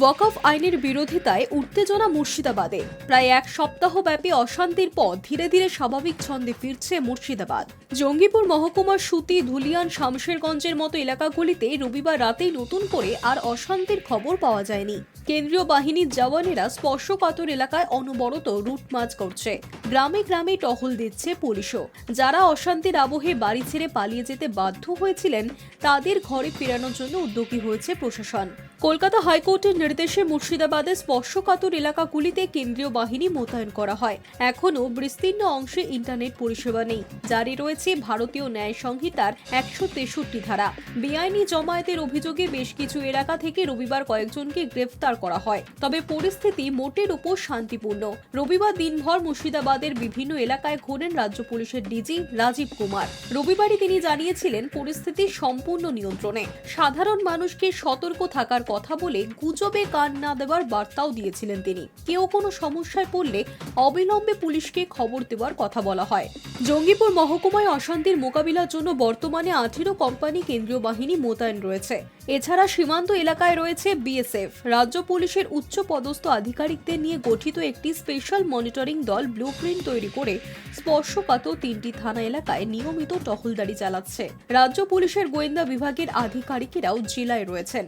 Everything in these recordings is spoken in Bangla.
ওয়াকফ আইনের বিরোধিতায় উত্তেজনা মুর্শিদাবাদে। প্রায় এক সপ্তাহব্যাপী অশান্তির পর ধীরে ধীরে স্বাভাবিক ছন্দে ফিরছে মুর্শিদাবাদ। জঙ্গিপুর মহকুমার সুতি ধুলিয়ান শামশেরগঞ্জের মতো এলাকাগুলিতে রবিবার রাতেই নতুন করে আর অশান্তির খবর পাওয়া যায়নি। কেন্দ্রীয় বাহিনীর জওয়ানেরা স্পর্শকাতর এলাকায় অনবরত রুটমাচ করছে। গ্রামে গ্রামে টহল দিচ্ছে পুলিশও। যারা অশান্তির আবহে বাড়ি ছেড়ে পালিয়ে যেতে বাধ্য হয়েছিলেন, তাদের ঘরে ফেরানোর জন্য উদ্যোগী হয়েছে প্রশাসন। কলকাতা হাইকোর্টের নির্দেশে মুর্শিদাবাদের স্পর্শকাতর এলাকাগুলিতে কেন্দ্রীয় বাহিনী মোতায়েন করা হয়। এখনও বিস্তীর্ণ অংশে ইন্টারনেট পরিষেবা নেই। জারি রয়েছে ভারতীয় ন্যায় সংহিতার একশো তেষট্টি ধারা। বেআইনি জমায়েতের অভিযোগে বেশ কিছু এলাকা থেকে রবিবার কয়েকজনকে গ্রেফতার করা হয়। তবে পরিস্থিতি মোটের উপর শান্তিপূর্ণ। রবিবার দিনভর মুর্শিদাবাদের বিভিন্ন এলাকায় ঘোরেন রাজ্য পুলিশের ডিজি রাজীব কুমার। রবিবারই তিনি জানিয়েছিলেন, পরিস্থিতি সম্পূর্ণ নিয়ন্ত্রণে। সাধারণ মানুষকে সতর্ক থাকার কথা বলে গুজবে কান না দেওয়ার বার্তাও দিয়েছিলেন তিনি। কেউ কোনো সমস্যায় পড়লে অবিলম্বে পুলিশকে খবর দেওয়ার কথা বলা হয়। জঙ্গিপুর মহকুমায় অশান্তির মোকাবিলার জন্য বর্তমানে আঠেরো কোম্পানি কেন্দ্রীয় বাহিনী মোতায়েন রয়েছে। এছাড়া সীমান্ত এলাকায় রয়েছে বিএসএফ। রাজ্য পুলিশের উচ্চ পদস্থ আধিকারিকদের নিয়ে গঠিত একটি স্পেশাল মনিটরিং দল ব্লুপ্রিন্ট তৈরি করে স্পর্শকাতর তিনটি থানা এলাকায় নিয়মিত টহলদারি চালাচ্ছে। রাজ্য পুলিশের গোয়েন্দা বিভাগের আধিকারিকেরাও জেলায় রয়েছেন।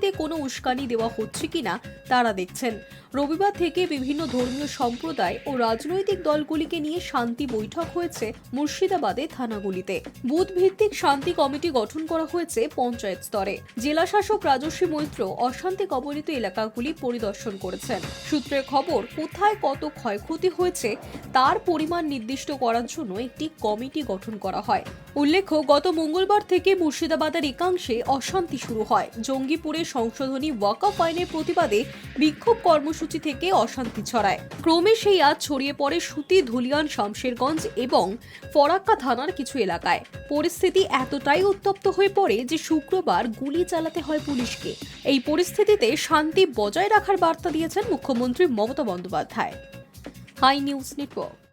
অশান্তিতে কোনো উস্কানি দেওয়া হচ্ছে কিনা তারা দেখছেন। রবিবার থেকে বিভিন্ন ধর্মীয় সম্প্রদায় ও রাজনৈতিক দলগুলিকে নিয়ে শান্তি বৈঠক হয়েছে মুর্শিদাবাদে থানাগুলিতে। বুথ ভিত্তিক শান্তি কমিটি গঠন করা হয়েছে পঞ্চায়েত স্তরে। জেলা শাসক রাজস্বী মৈত্র অশান্তি কবলিত এলাকাগুলি পরিদর্শন করেছেন। সূত্রের খবর, কোথায় কত ক্ষয়ক্ষতি হয়েছে তার পরিমাণ নির্দিষ্ট করার জন্য একটি কমিটি গঠন করা হয়। উল্লেখ্য, গত মঙ্গলবার থেকে মুর্শিদাবাদের একাংশে অশান্তি শুরু হয়। জঙ্গিপুরে সংশোধনী ওয়াকফ আইনের প্রতিবাদে বিক্ষোভ কর্মসূচি থেকে অশান্তি ছড়ায়। ক্রমে সেই আজ ছড়িয়ে পড়ে সুতি, ধুলিয়ান, শামশেরগঞ্জ এবং ফরাক্কা থানার কিছু এলাকায়। পরিস্থিতি এতটাই উত্তপ্ত হয়ে পড়ে যে শুক্রবার গুলি চালাতে হয় পুলিশকে। এই পরিস্থিতিতে শান্তি বজায় রাখার বার্তা দিয়েছেন মুখ্যমন্ত্রী Mamata Bandyopadhyay. High news network.